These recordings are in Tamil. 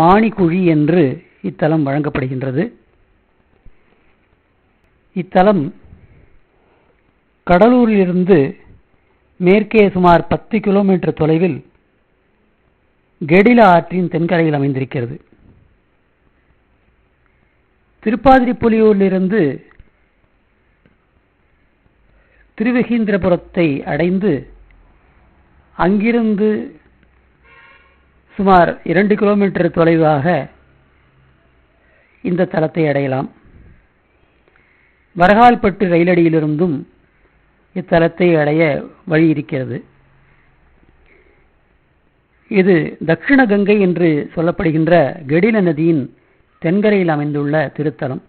மாணிக்குழி என்று இத்தலம் வழங்கப்படுகின்றது. இத்தலம் கடலூரிலிருந்து மேற்கே சுமார் பத்து கிலோமீட்டர் தொலைவில் கெடில ஆற்றின் தென்கரையில் அமைந்திருக்கிறது. திருப்பாதிரிப்புலியூரிலிருந்து திருவகீந்திரபுரத்தை அடைந்து அங்கிருந்து சுமார் இரண்டு கிலோமீட்டர் தொலைவாக இந்த தலத்தை அடையலாம். வரகால்பட்டு ரயிலடியிலிருந்தும் இத்தலத்தை அடைய வழி இருக்கிறது. இது தட்சிண கங்கை என்று சொல்லப்படுகின்ற கெடில நதியின் தென்கரையில் அமைந்துள்ள திருத்தலம்.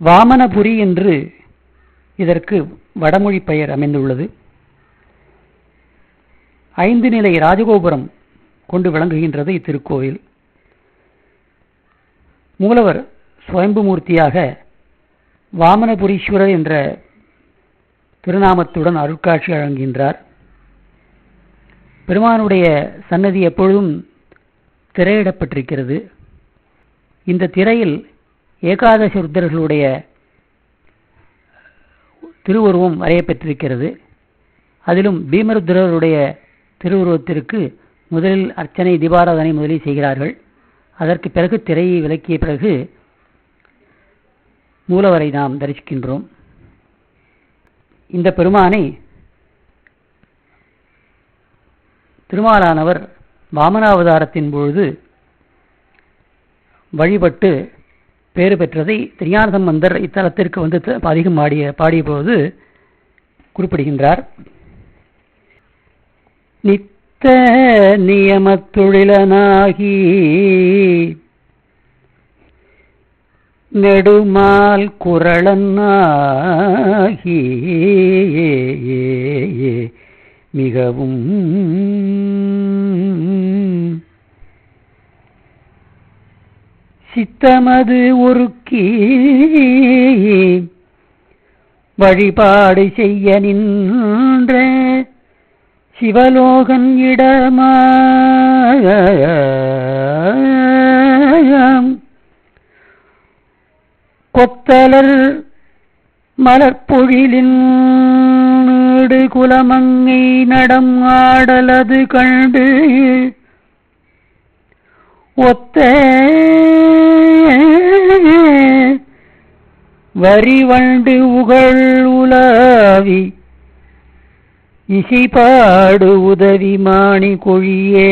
வாமனபுரி என்று இதற்கு வடமொழி பெயர் அமைந்துள்ளது. ஐந்து நிலை ராஜகோபுரம் கொண்டு விளங்குகின்றது இத்திருக்கோவில். மூலவர் சுவயம்புமூர்த்தியாக வாமனபுரீஸ்வரர் என்ற திருநாமத்துடன் அருட்காட்சி வழங்குகின்றார். பெருமானுடைய சன்னதி எப்பொழுதும் திரையிடப்பட்டிருக்கிறது. இந்த திரையில் ஏகாதச ருத்தர்களுடைய திருவுருவம் வரையப்பெற்றிருக்கிறது அதிலும் பீமருத்ரருடைய திருவுருவத்திற்கு முதலில் அர்ச்சனை தீபாராதனை முதலில் செய்கிறார்கள். அதற்கு பிறகு திரையை விலக்கிய பிறகு மூலவரை நாம் தரிசிக்கின்றோம். இந்த பெருமானை திருமாலானவர் வாமனாவதாரத்தின் பொழுது வழிபட்டு பேறு பெற்றதை திருஞான சம்பந்தர் இத்தலத்திற்கு வந்து அதிகம் பாடிய பாடிய போது குறிப்பிடுகின்றார். நித்த நியமத்துழிலனாகி நெடுமால் குரளன்னாகி மிகவும் சித்தமது ஒருக்கி வழிபாடு செய்ய நின்ற சிவலோகன் இடமா கொத்தலர் மலர்பொழிலின் குலமங்கை நடம் ஆடலது கண்டு ஒத்த வரிவண்டு உகழ் உலாவி இசைப்பாடு உதவி மாணி கொழியே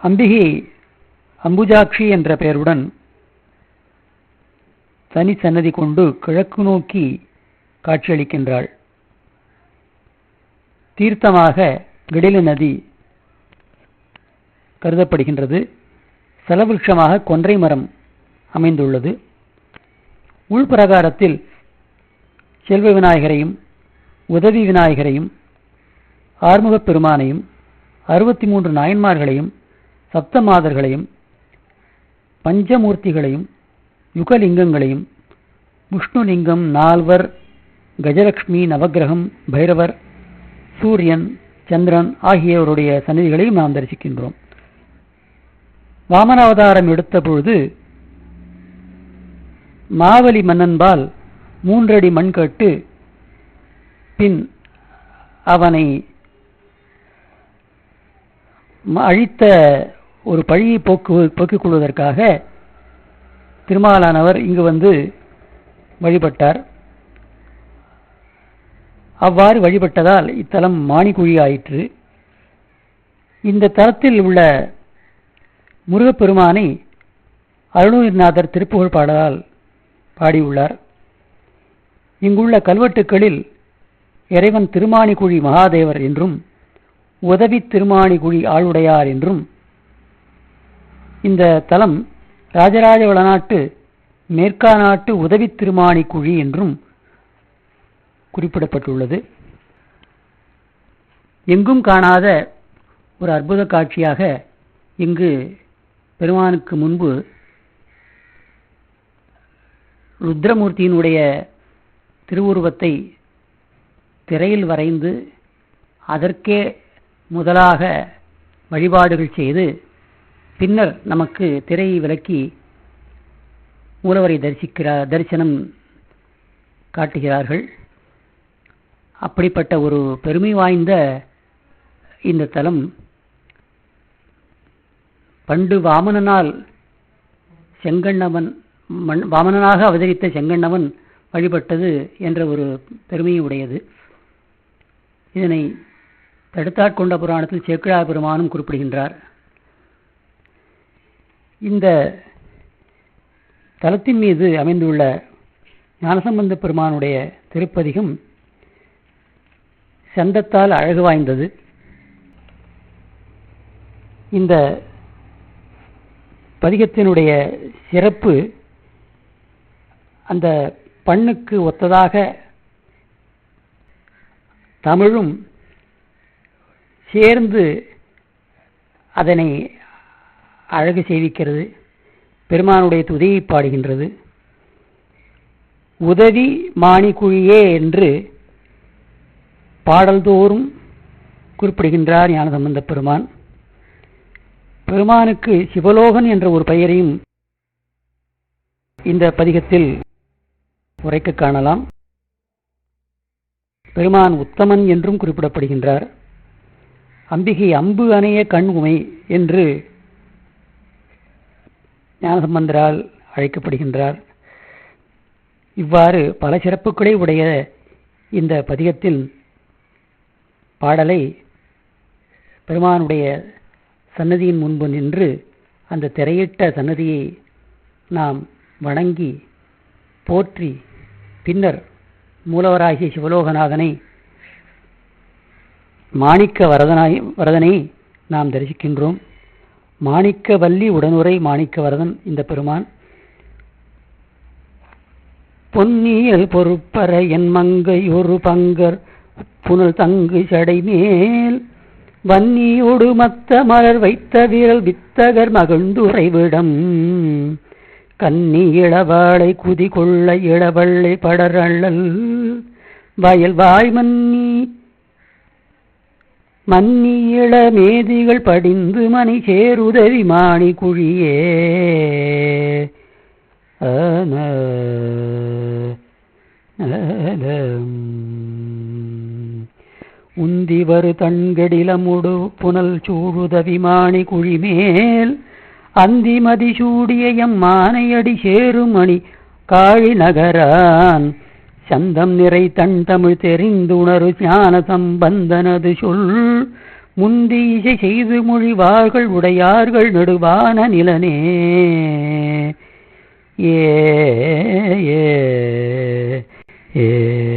அம்பிகை அம்புஜாட்சி என்ற பெயருடன் தனி சன்னதி கொண்டு கிழக்கு நோக்கி காட்சியளிக்கின்றாள். தீர்த்தமாக கடில நதி கருதப்படுகின்றது. செலவிருஷமாக கொன்றை மரம் அமைந்துள்ளது. உள்பிரகாரத்தில் செல்வ விநாயகரையும் உதவி விநாயகரையும் ஆறுமுகப் பெருமானையும் அறுபத்தி மூன்று நாயன்மார்களையும் சப்தமாதர்களையும் பஞ்சமூர்த்திகளையும் யுகலிங்கங்களையும் விஷ்ணுலிங்கம் நால்வர் கஜலட்சுமி நவகிரகம் பைரவர் சூரியன் சந்திரன் ஆகியோருடைய சன்னதிகளையும் நாம் தரிசிக்கின்றோம். வாமனாவதாரம் எடுத்த பொழுது மாவலி மன்னன்பால் மூன்றடி மண் கட்டு பின் அவனை அழித்த ஒரு பழியை போக்கு போக்கிக் கொள்வதற்காக திருமாலானவர் இங்கு வந்து வழிபட்டார். அவ்வாறு வழிபட்டதால் இத்தலம் மாணிக்குழி ஆயிற்று இந்த தலத்தில் உள்ள முருகப்பெருமானை அருணகிரிநாதர் திருப்புகழ் பாடலால் பாடியுள்ளார். இங்குள்ள கல்வெட்டுக்களில் இறைவன் திருமாணிக்குழி மகாதேவர் என்றும் உதவி திருமாணிக்குழி ஆளுடையார் என்றும் இந்த தலம் ராஜராஜ வளநாட்டு மேற்கா நாட்டு உதவி திருமாணிக்குழி என்றும் குறிப்பிடப்பட்டுள்ளது. எங்கும் காணாத ஒரு அற்புத காட்சியாக இங்கு பெருமானுக்கு முன்பு ருத்ரமூர்த்தியினுடைய திருவுருவத்தை திரையில் வரைந்து அதற்கே முதலாக வழிபாடுகள் செய்து பின்னர் நமக்கு திரையை விலக்கி மூலவரை தரிசிக்கிறார் தரிசனம் காட்டுகிறார்கள். அப்படிப்பட்ட ஒரு பெருமை வாய்ந்த இந்த தலம் பண்டு வாமனனால் செங்கண்ணவன் மண் வாமனனாக அவதரித்த செங்கண்ணவன் வழிபட்டது என்ற ஒரு பெருமையும் உடையது. இதனை தடுத்தாட்கொண்ட புராணத்தில் சேக்கிழா பெருமானும் குறிப்பிடுகின்றார். இந்த தலத்தின் மீது அமைந்துள்ள ஞானசம்பந்த பெருமானுடைய திருப்பதிகம் சந்தத்தால் அழகு வாய்ந்தது. இந்த பதிகத்தினுடைய சிறப்பு அந்த பண்ணுக்கு ஒத்ததாக தமிழும் சேர்ந்து அதனை அழகு செய்விக்கிறது. பெருமானுடைய துதியை பாடுகின்றது. உதவி மாணிக்குழியே என்று பாடல்தோறும் குறிப்பிடுகின்றார் ஞானசம்பந்த பெருமான். பெருமானுக்கு சிவலோகன் என்ற ஒரு பெயரையும் இந்த பதிகத்தில் உரைக்க காணலாம். பெருமான் உத்தமன் என்றும் குறிப்பிடப்படுகின்றார். அம்பிகை அம்பு அணைய கண் உமை என்று ஞானசம்பந்தரால் அழைக்கப்படுகின்றார். இவ்வாறு பல சிறப்புகளை உடைய இந்த பதிகத்தில் பாடலை பெருமானுடைய சன்னதியின் முன்பு நின்று அந்த திரையிட்ட சன்னதியை நாம் வணங்கி போற்றி பின்னர் மூலவராகிய சிவலோகநாதனை மாணிக்க வரதனாய் வரதனை நாம் தரிசிக்கின்றோம். மாணிக்க வள்ளி உடனுரை மாணிக்க வரதன் இந்த பெருமான். பொன்னியல் பொறுப்பற என் மங்கை ஒரு பங்கர் புனல் தங்கு சடைமேல் வன்னியோடு மத்த மலர் வைத்த வீரல் வித்தகர் மகிழ்ந்துரைவிடம் கன்னி இளவாளை குதி கொள்ள இளவள்ளை படரள்ளல் வயல் வாய் மன்னி மன்னி இள மேதிகள் படிந்து மணி சேருதவி மாணி குழியே ஆன உந்திவரு தண்கடிலமுடு புனல் சூழுதவிமானி குழிமேல் அந்திமதி சூடிய எம் மானையடி சேருமணி காழி நகரான் சந்தம் நிறை தன் தமிழ் தெரிந்துணரு ஞான சம்பந்தனது சொல் முந்தி இசை செய்து மொழிவார்கள் உடையார்கள் நடுவான நிலனே. ஏ ஏ ஏ.